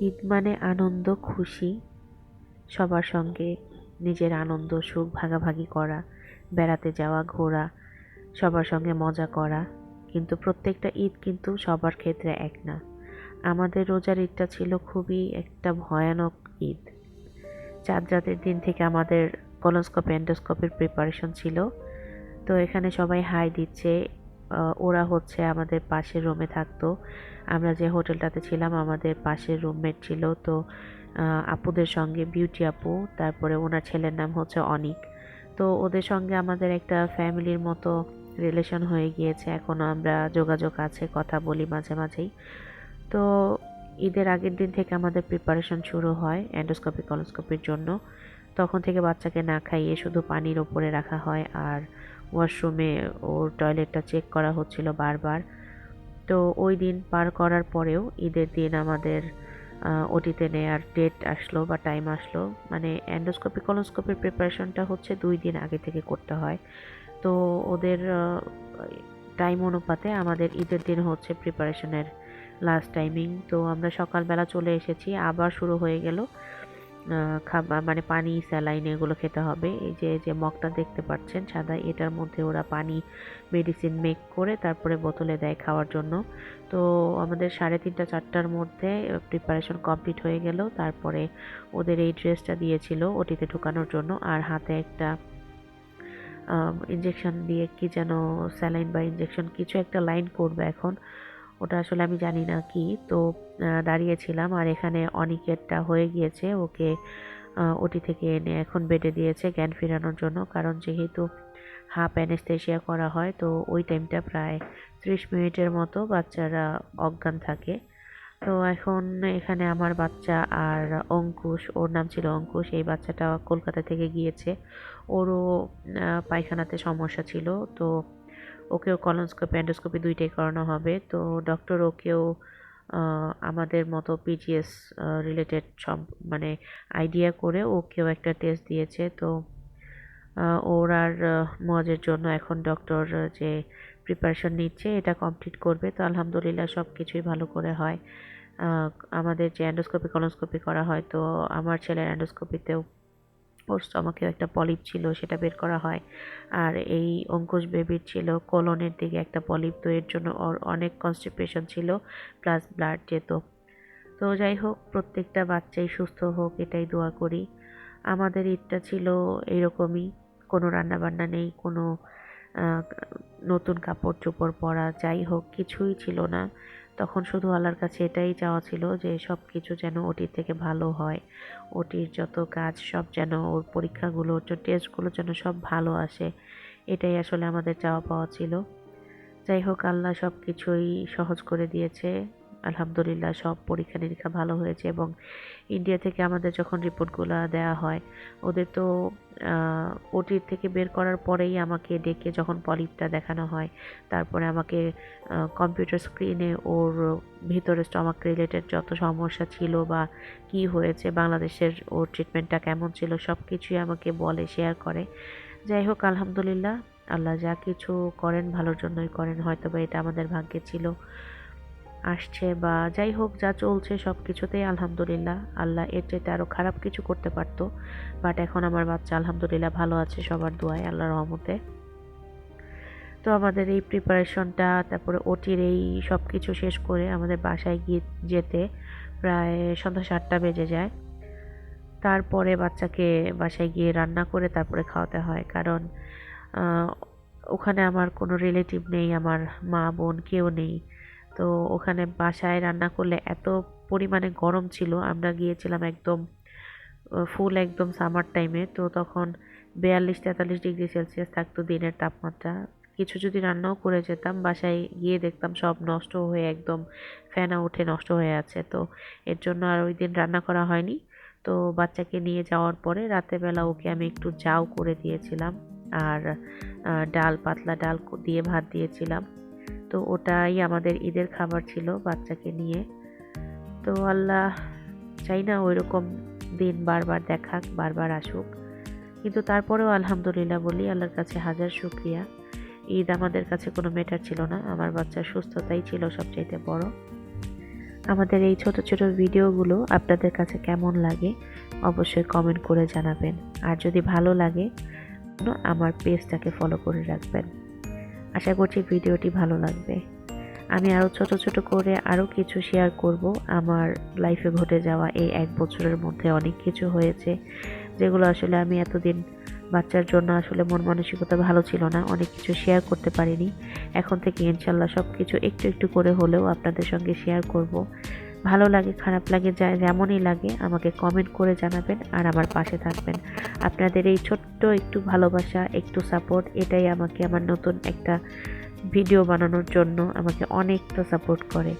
ঈদ মানে আনন্দ, খুশি। সবার সঙ্গে নিজের আনন্দ, সুখ ভাগাভাগি করা, বেড়াতে যাওয়া, ঘোরা, সবার সঙ্গে মজা করা। কিন্তু প্রত্যেকটা ঈদ কিন্তু সবার ক্ষেত্রে এক না। আমাদের রোজার ঈদটা ছিল খুবই একটা ভয়ানক ঈদ। চাঁদ রাতের দিন থেকে আমাদের কলনস্কোপি এন্ডোস্কোপির প্রিপারেশন ছিল। তো এখানে সবাই হাই দিচ্ছে ওরা হচ্ছে আমাদের পাশের রুমে থাকতো। আমরা যে হোটেলটাতে ছিলাম, আমাদের পাশের রুমমেট ছিল। তো আপুদের সঙ্গে বিউটি আপু, তারপরে ওনার ছেলের নাম হচ্ছে অনিক। তো ওদের সঙ্গে আমাদের একটা ফ্যামিলির মতো রিলেশন হয়ে গিয়েছে। এখনও আমরা যোগাযোগ আছে, কথা বলি মাঝে মাঝেই। তো, ঈদের আগের দিন থেকে আমাদের প্রিপারেশন শুরু হয় অ্যান্ডোস্কোপি কলোস্কোপির জন্য। তখন থেকে বাচ্চাকে না খাইয়ে শুধু পানির ওপরে রাখা হয় আর ওয়াশরুমে ওর টয়লেটটা চেক করা হচ্ছিল বারবার। তো ওই দিন পার করার পরেও ঈদের দিন আমাদের ওটিতে নেয়ার ডেট আসলো বা টাইম আসলো। মানে অ্যান্ডোস্কোপি কলোস্কোপির প্রিপারেশনটা হচ্ছে দুই দিন আগে থেকে করতে হয়। তো ওদের টাইম অনুপাতে আমাদের ঈদের দিন হচ্ছে প্রিপারেশনের লাস্ট টাইমিং তো আমরা সকালবেলা চলে এসেছি, আবার শুরু হয়ে গেল। খাবার মানে পানি, স্যালাইন এগুলো খেতে হবে। এই যে যে মগটা দেখতে পাচ্ছেন সাদা, এটার মধ্যে ওরা পানি মেডিসিন মেক করে তারপরে বোতলে দেয় খাওয়ার জন্য। তো আমাদের সাড়ে তিনটা, চারটার মধ্যে প্রিপারেশন কমপ্লিট হয়ে গেল। তারপরে ওদের এই ড্রেসটা দিয়েছিল ওটিতে ঢুকানোর জন্য। আর হাতে একটা ইঞ্জেকশন দিয়ে কি যেন স্যালাইন বা ইঞ্জেকশন কিছু একটা লাইন করবে এখন। ওটা আসলে আমি জানি না কি। তো দাঁড়িয়েছিলাম আর এখানে অনিকেটটা হয়ে গিয়েছে। ওকে ওটি থেকে এনে এখন বেডে দিয়েছে জ্ঞান ফেরানোর জন্য। কারণ যেহেতু হাফ অ্যানেস্থেশিয়া করা হয়, তো ওই টাইমটা প্রায় ত্রিশ মিনিটের মতো বাচ্চারা অজ্ঞান থাকে। তো এখন এখানে আমার বাচ্চা আর অঙ্কুশ, ওর নাম ছিল অঙ্কুশ। এই বাচ্চাটা কলকাতা থেকে গিয়েছে। ওরও পায়খানাতে সমস্যা ছিল। তো ওকেও কলনস্কোপি অ্যান্ডোস্কোপি দুইটাই করানো হবে। তো ডক্টর ওকেও আমাদের মতো পিজিএস রিলেটেড সব মানে আইডিয়া করে ওকেও একটা টেস্ট দিয়েছে। তো ওর আর মজের জন্য এখন ডক্টর যে প্রিপারেশন নিচ্ছে, এটা কমপ্লিট করবে। তো আলহামদুলিল্লাহ সব কিছুই ভালো করে হয়। আমাদের যে অ্যান্ডোস্কোপি কলনস্কোপি করা হয়, তো আমার ছেলের অ্যান্ডোস্কোপিতেও ওর স্টমাকেও একটা পলিপ ছিল, সেটা বের করা হয়। আর এই অঙ্কুশ বেবির ছিল কোলনের দিকে একটা পলিপ তো এর জন্য ওর অনেক কনস্টিপেশন ছিল প্লাস ব্লাড যেত। তো যাই হোক, প্রত্যেকটা বাচ্চাই সুস্থ হোক, এটাই দোয়া করি। আমাদের ঈদটা ছিল এরকমই, কোনো রান্নাবান্না নেই, কোনো নতুন কাপড় চোপড় পরা, যাই হোক, কিছুই ছিল না। তখন শুধু আল্লাহর কাছে এটাই চাওয়া ছিল যে সব কিছু যেন ওটির থেকে ভালো হয়। ওটির যত কাজ, সব যেন ওর পরীক্ষাগুলো, ওর টেস্টগুলো যেন সব ভালো আসে। এটাই আসলে আমাদের চাওয়া পাওয়া ছিল। যাই হোক, আল্লাহ সব কিছুই সহজ করে দিয়েছে। আলহামদুলিল্লাহ সব পরীক্ষা নিরীক্ষা ভালো হয়েছে এবং ইন্ডিয়া থেকে আমাদের যখন রিপোর্টগুলো দেওয়া হয়, ওদের তো ওটির থেকে বের করার পরেই আমাকে ডেকে যখন পলিপটা দেখানো হয়, তারপরে আমাকে কম্পিউটার স্ক্রিনে ওর ভিতরে স্টমাক রিলেটেড যত সমস্যা ছিল বা কি হয়েছে, বাংলাদেশের ওর ট্রিটমেন্টটা কেমন ছিল সব কিছুই আমাকে বলে শেয়ার করে। যাই হোক, আলহামদুলিল্লাহ, আল্লাহ যা কিছু করেন ভালোর জন্যই করেন হয়তো বা এটা আমাদের ভাগ্যে ছিল। আসছে বা যাই হোক যা চলছে সব কিছুতেই আলহামদুলিল্লাহ। আল্লাহ এর চাইতে আরও খারাপ কিছু করতে পারতো বাট এখন আমার বাচ্চা আলহামদুলিল্লাহ ভালো আছে সবার দোয়ায় আল্লাহ রহমতে। তো আমাদের এই প্রিপারেশনটা তারপরে ওটির এই সব কিছু শেষ করে আমাদের বাসায় গিয়ে যেতে প্রায় সন্ধ্যা সাতটা বেজে যায়। তারপরে বাচ্চাকে বাসায় গিয়ে রান্না করে তারপরে খাওয়াতে হয়, কারণ ওখানে আমার কোনো রিলেটিভ নেই, আমার মা বোন কেউ নেই। তো ওখানে বাসায় রান্না করলে এত পরিমাণে গরম ছিল, আমরা গিয়েছিলাম একদম ফুল একদম সামার টাইমে তো তখন বিয়াল্লিশ তেতাল্লিশ ডিগ্রি সেলসিয়াস থাকতো দিনের তাপমাত্রা। কিছু যদি রান্নাও করে যেতাম, বাসায় গিয়ে দেখতাম সব নষ্ট হয়ে একদম ফ্যানা উঠে নষ্ট হয়ে আছে। তো এর জন্য আর ওই দিন রান্না করা হয়নি। তো বাচ্চাকে নিয়ে যাওয়ার পরে রাতেরবেলা ওকে আমি একটু চাও করে দিয়েছিলাম। আর ডাল, পাতলা ডাল দিয়ে ভাত দিয়েছিলাম। তো ওটাই আমাদের ঈদের খাবার ছিল বাচ্চাকে নিয়ে। তো আল্লাহ চাই না ওই রকম দিন বারবার দেখাক, বারবার আসুক। কিন্তু তারপরেও আলহামদুলিল্লাহ বলি, আল্লাহর কাছে হাজার শুক্রিয়া। ঈদ আমাদের কাছে কোনো মেটার ছিল না, আমার বাচ্চার সুস্থতাই ছিল সবচাইতে বড়। আমাদের এই ছোট ছোট ভিডিওগুলো আপনাদের কাছে কেমন লাগে অবশ্যই কমেন্ট করে জানাবেন। আর যদি ভালো লাগে, আমার পেজটাকে ফলো করে রাখবেন। আশা করছি ভিডিওটি ভালো লাগবে। আমি আরও ছোট ছোট করে আরও কিছু শেয়ার করব। আমার লাইফে ঘটে যাওয়া এই এক বছরের মধ্যে অনেক কিছু হয়েছে, যেগুলো আসলে আমি এতদিন বাচ্চার জন্য আসলে মন মানসিকতা ভালো ছিল না, অনেক কিছু শেয়ার করতে পারিনি। এখন থেকে ইনশাল্লাহ সব কিছু একটু একটু করে হলেও আপনাদের সঙ্গে শেয়ার করব। ভালো লাগে, খারাপ লাগে, যা যেমনই লাগে, আমাকে কমেন্ট করে জানাবেন আর আমার পাশে থাকবেন। আপনাদের এই ছোট্ট একটু ভালোবাসা, একটু সাপোর্ট এটাই আমাকে আমার নতুন একটা ভিডিও বানানোর জন্য আমাকে অনেকটা সাপোর্ট করে।